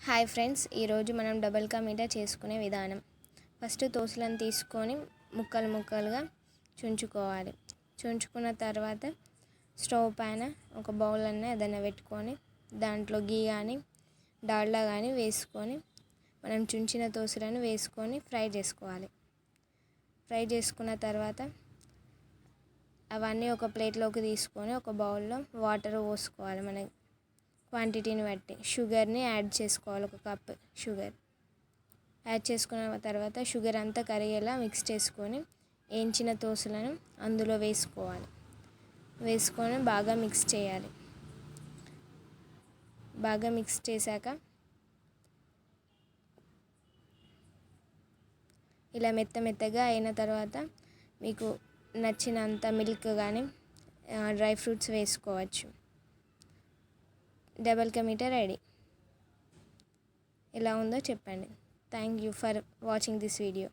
Hi friends ఈరోజు మనం double ka meetha చేసుకునే విధానం. ఫస్ట్ తోసులను తీసుకొని ముక్కలు ముక్కలుగా చుంచుకోవాలి. చుంచుకున్న తర్వాత స్టవ్ పైన ఒక బౌల్ అన్న ఏదైనా పెట్టుకొని దాంట్లో గీ కానీ డాల్డా కానీ వేసుకొని మనం చుంచిన తోసులను వేసుకొని ఫ్రై చేసుకోవాలి. ఫ్రై చేసుకున్న తర్వాత అవన్నీ ఒక ప్లేట్లోకి తీసుకొని ఒక బౌల్లో వాటర్ పోసుకోవాలి మనకి. క్వాంటిటీని బట్టి షుగర్ని యాడ్ చేసుకోవాలి ఒక కప్ షుగర్. యాడ్ చేసుకున్న తర్వాత షుగర్ అంతా కరిగేలా మిక్స్ చేసుకొని వేయించిన దోశలను అందులో వేసుకోవాలి. వేసుకొని బాగా మిక్స్ చేయాలి. బాగా మిక్స్ చేశాక ఇలా మెత్త మెత్తగా అయిన తర్వాత మీకు నచ్చినంత మిల్క్ కానీ డ్రై ఫ్రూట్స్ వేసుకోవచ్చు. డబల్ కా రెడీ. ఎలా ఉందో చెప్పండి. Thank you for watching this video